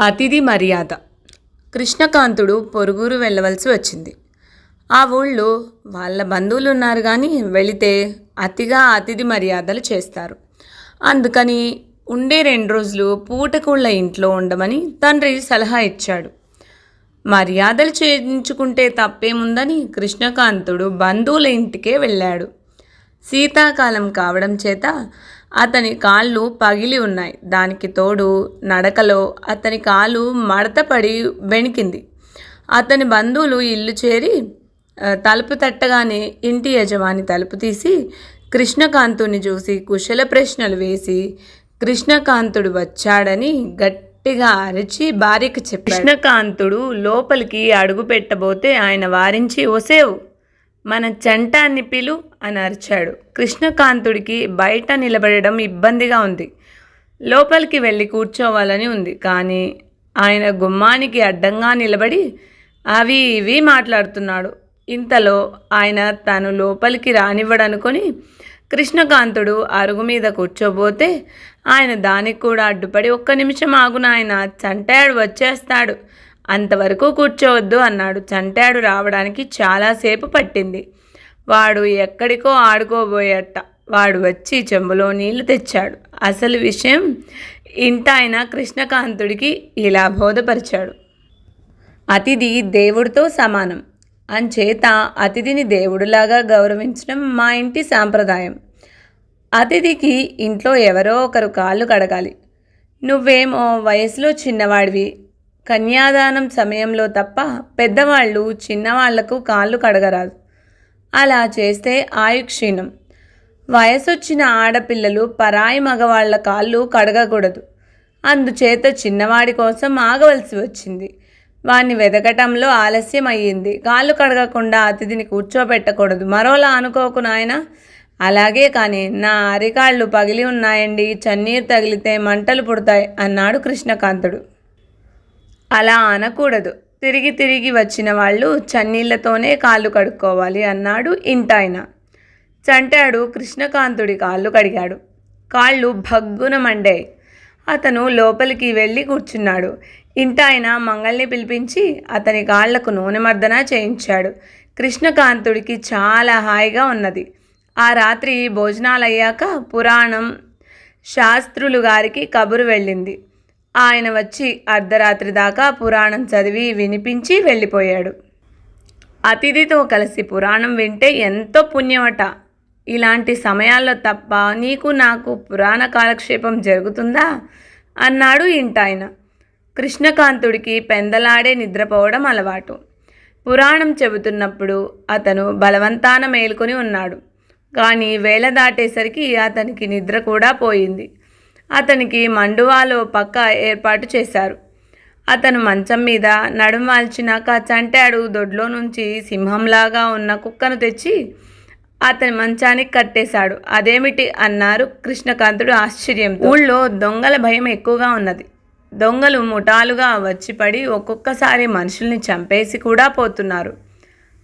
అతిథి మర్యాద. కృష్ణకాంతుడు పొరుగురు వెళ్ళవలసి వచ్చింది. ఆ ఊళ్ళో వాళ్ళ బంధువులు ఉన్నారు కానీ వెళితే అతిగా అతిథి మర్యాదలు చేస్తారు. అందుకని ఉండే రెండు రోజులు పూటకుళ్ళ ఇంట్లో ఉండమని తండ్రి సలహా ఇచ్చాడు. మర్యాదలు చేయించుకుంటే తప్పేముందని కృష్ణకాంతుడు బంధువుల ఇంటికే వెళ్ళాడు. శీతాకాలం కావడం చేత అతని కాళ్ళు పగిలి ఉన్నాయి. దానికి తోడు నడకలో అతని కాలు మడతపడి వెణికింది. అతని బంధువులు ఇల్లు చేరి తలుపు తట్టగానే ఇంటి యజమాని తలుపు తీసి కృష్ణకాంతుని చూసి కుశల ప్రశ్నలు వేసి కృష్ణకాంతుడు వచ్చాడని గట్టిగా అరిచి భార్యకి చెప్పి కృష్ణకాంతుడు లోపలికి అడుగు పెట్టబోతే ఆయన వారించి ఒసేవు మన చంటాన్ని పిలు అని అరిచాడు. కృష్ణకాంతుడికి బయట నిలబడడం ఇబ్బందిగా ఉంది. లోపలికి వెళ్ళి కూర్చోవాలని ఉంది. కానీ ఆయన గుమ్మానికి అడ్డంగా నిలబడి అవి ఇవి మాట్లాడుతున్నాడు. ఇంతలో ఆయన తను లోపలికి రానివ్వడనుకొని కృష్ణకాంతుడు అరుగు మీద కూర్చోబోతే ఆయన దానికి కూడా అడ్డుపడి ఒక్క నిమిషం ఆగున ఆయన చంటాడు వచ్చేస్తాడు. అంతవరకు కూర్చోవద్దు అన్నాడు. చంటాడు రావడానికి చాలాసేపు పట్టింది. వాడు ఎక్కడికో ఆడుకోబోయట. వాడు వచ్చి చెంబులో నీళ్ళు తెచ్చాడు. అసలు విషయం ఇంత ఆయన కృష్ణకాంతుడికి ఇలా బోధపరిచాడు. అతిథి దేవుడితో సమానం. అంచేత అతిథిని దేవుడిలాగా గౌరవించడం మా ఇంటి సాంప్రదాయం. అతిథికి ఇంట్లో ఎవరో ఒకరు కాళ్ళు కడగాలి. నువ్వేమో వయసులో చిన్నవాడివి. కన్యాదానం సమయంలో తప్ప పెద్దవాళ్ళు చిన్నవాళ్ళకు కాళ్ళు కడగరాదు. అలా చేస్తే ఆయుక్షీణం. వయసొచ్చిన ఆడపిల్లలు పరాయి మగవాళ్ళ కాళ్ళు కడగకూడదు. అందుచేత చిన్నవాడి కోసం ఆగవలసి వచ్చింది. వాణ్ణి వెదకటంలో ఆలస్యం అయ్యింది కాళ్ళు కడగకుండా అతిథిని కూర్చోబెట్టకూడదు మరోలా అనుకోకు నాయన. అలాగే కానీ నా అరికాళ్ళు పగిలి ఉన్నాయండి చన్నీరు తగిలితే మంటలు పుడతాయి అన్నాడు కృష్ణకాంతుడు. అలా అనకూడదు. తిరిగి తిరిగి వచ్చిన వాళ్ళు చన్నీళ్ళతోనే కాళ్ళు కడుక్కోవాలి అన్నాడు ఇంటాయన. చంటాడు కృష్ణకాంతుడి కాళ్ళు కడిగాడు. కాళ్ళు భగ్గున మండాయి. అతను లోపలికి వెళ్ళి కూర్చున్నాడు. ఇంటాయన మంగల్ని పిలిపించి అతని కాళ్ళకు నూనె మర్దన చేయించాడు. కృష్ణకాంతుడికి చాలా హాయిగా ఉన్నది. ఆ రాత్రి భోజనాలయ్యాక పురాణం శాస్త్రులు గారికి కబురు వెళ్ళింది. ఆయన వచ్చి అర్ధరాత్రి దాకా పురాణం చదివి వినిపించి వెళ్ళిపోయాడు. అతిథితో కలిసి పురాణం వింటే ఎంతో పుణ్యమట. ఇలాంటి సమయాల్లో తప్ప నీకు నాకు పురాణ కాలక్షేపం జరుగుతుందా? అన్నాడు ఇంటాయన. కృష్ణకాంతుడికి పెందలాడే నిద్రపోవడం అలవాటు. పురాణం చెబుతున్నప్పుడు అతను బలవంతాన మేల్కొని ఉన్నాడు. కానీ వేళ దాటేసరికి అతనికి నిద్ర కూడా పోయింది. అతనికి మండువాలో పక్క ఏర్పాటు చేశారు. అతను మంచం మీద నడుం వాల్చినాక చంటాడు దొడ్లో నుంచి సింహంలాగా ఉన్న కుక్కను తెచ్చి అతని మంచానికి కట్టేశాడు. అదేమిటి? అన్నారు కృష్ణకాంతుడు ఆశ్చర్యం ఊళ్ళో దొంగల భయం ఎక్కువగా ఉన్నది. దొంగలు ముఠాలుగా వచ్చిపడి ఒక్కొక్కసారి మనుషుల్ని చంపేసి కూడా పోతున్నారు.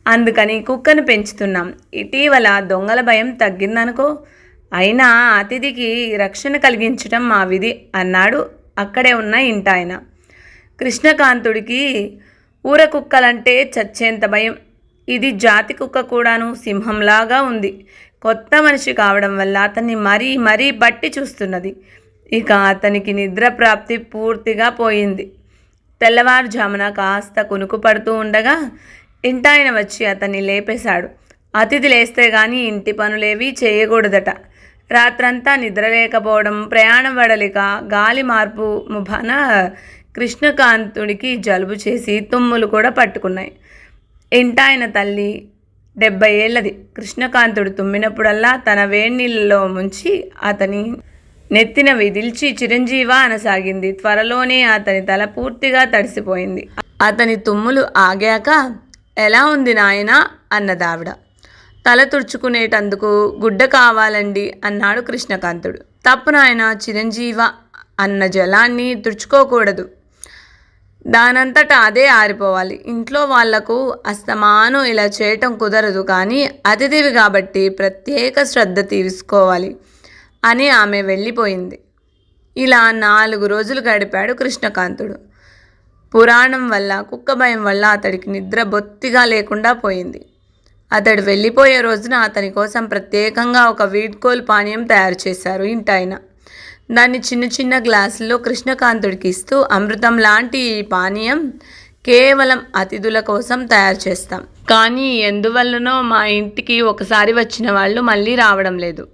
అందుకని కుక్కను పెంచుతున్నాం. ఇటీవల దొంగల భయం తగ్గిందనుకో అయినా అతిథికి రక్షణ కలిగించడం మా విధి అన్నాడు అక్కడే ఉన్న ఇంటాయన. కృష్ణకాంతుడికి ఊర కుక్కలంటే చచ్చేంత భయం. ఇది జాతి కుక్క కూడాను సింహంలాగా ఉంది. కొత్త మనిషి కావడం వల్ల అతన్ని మరీ మరీ బట్టి చూస్తున్నది. ఇక అతనికి నిద్ర ప్రాప్తి పూర్తిగా పోయింది. తెల్లవారుజామున కాస్త కునుకు పడుతూ ఉండగా ఇంటాయన వచ్చి అతన్ని లేపేశాడు. అతిథి లేస్తే గాని ఇంటి పనులేవి చేయకూడదట. రాత్రంతా నిద్రలేకపోవడం ప్రయాణం వడలిక గాలి మార్పు ముభాన కృష్ణకాంతుడికి జలుబు చేసి తుమ్ములు కూడా పట్టుకున్నాయి. ఇంటాయన తల్లి డెబ్బై ఏళ్ళది. కృష్ణకాంతుడు తుమ్మినప్పుడల్లా తన వేడినీళ్ళలో ముంచి అతని నెత్తిన విదిల్చి చిరంజీవ అనసాగింది. త్వరలోనే అతని తల పూర్తిగా తడిసిపోయింది. అతని తుమ్ములు ఆగాక ఎలా ఉంది నాయనా? అన్నదావిడ. తల తుడుచుకునేటందుకు గుడ్డ కావాలండి అన్నాడు కృష్ణకాంతుడు. తప్పు నాయన చిరంజీవ అన్న జలాన్ని తుడుచుకోకూడదు. దానంతటా అదే ఆరిపోవాలి. ఇంట్లో వాళ్ళకు అస్తమానం ఇలా చేయటం కుదరదు కానీ అతిథివి కాబట్టి ప్రత్యేక శ్రద్ధ తీసుకోవాలి అని ఆమె వెళ్ళిపోయింది. ఇలా నాలుగు రోజులు గడిపాడు కృష్ణకాంతుడు. పురాణం వల్ల కుక్క భయం వల్ల అతడికి నిద్ర బొత్తిగా లేకుండా పోయింది. అతడు వెళ్ళిపోయే రోజున అతని కోసం ప్రత్యేకంగా ఒక వీడ్కోల్ పానీయం తయారు చేశారు ఇంటాయన. దాన్ని చిన్న చిన్న గ్లాసుల్లో కృష్ణకాంతుడికి ఇస్తూ అమృతం లాంటి ఈ పానీయం కేవలం అతిథుల కోసం తయారు చేస్తాం. కానీ ఎందువల్లనో మా ఇంటికి ఒకసారి వచ్చిన వాళ్ళు మళ్ళీ రావడం లేదు.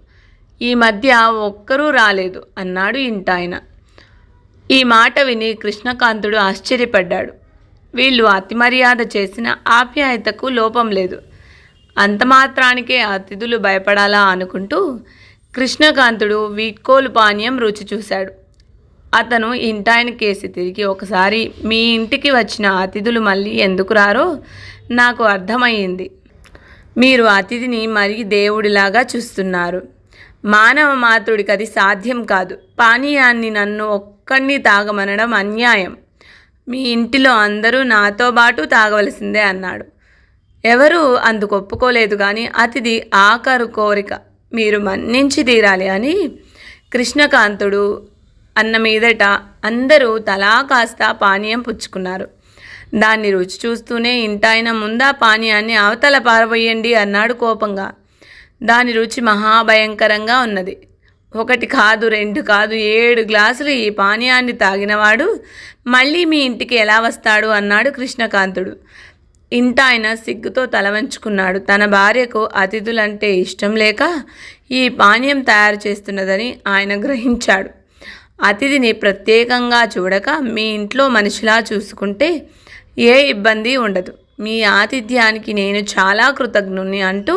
ఈ మధ్య ఒక్కరూ రాలేదు అన్నాడు ఇంటాయన. ఈ మాట విని కృష్ణకాంతుడు ఆశ్చర్యపడ్డాడు. వీళ్ళు అతి మర్యాద చేసిన ఆప్యాయతకు లోపం లేదు. అంత మాత్రానికే అతిథులు భయపడాలా అనుకుంటూ కృష్ణకాంతుడు వీడ్కోలు పానీయం రుచి చూశాడు. అతను ఇంటాయన కేసి తిరిగి ఒకసారి మీ ఇంటికి వచ్చిన అతిథులు మళ్ళీ ఎందుకు రారో నాకు అర్థమయ్యింది. మీరు అతిథిని మరి దేవుడిలాగా చూస్తున్నారు. మానవ మాతృడికి అది సాధ్యం కాదు. పానీయాన్ని నన్ను ఒక్కడిని తాగమనడం అన్యాయం. మీ ఇంటిలో అందరూ నాతో పాటు తాగవలసిందే అన్నాడు. ఎవరూ అందుకు ఒప్పుకోలేదు కానీ అతిథి ఆఖరు కోరిక మీరు మన్నించి తీరాలి అని కృష్ణకాంతుడు అన్న మీదట అందరూ తలా కాస్త పానీయం పుచ్చుకున్నారు. దాన్ని రుచి చూస్తూనే ఇంటాయన ముందా పానీయాన్ని అవతల పారబోయండి అన్నాడు కోపంగా. దాని రుచి మహాభయంకరంగా ఉన్నది. ఒకటి కాదు రెండు కాదు ఏడు గ్లాసులు ఈ పానీయాన్ని తాగినవాడు మళ్ళీ మీ ఇంటికి ఎలా వస్తాడు అన్నాడు కృష్ణకాంతుడు. ఇంటాయన సిగ్గుతో తలవంచుకున్నాడు తన భార్యకు అతిథులంటే ఇష్టం లేక ఈ పానీయం తయారు చేస్తున్నదని ఆయన గ్రహించాడు. అతిథిని ప్రత్యేకంగా చూడక మీ ఇంట్లో మనిషిలా చూసుకుంటే ఏ ఇబ్బంది ఉండదు. మీ ఆతిథ్యానికి నేను చాలా కృతజ్ఞుని అంటూ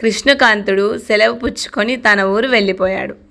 కృష్ణకాంతుడు సెలవు పుచ్చుకొని తన ఊరు వెళ్ళిపోయాడు.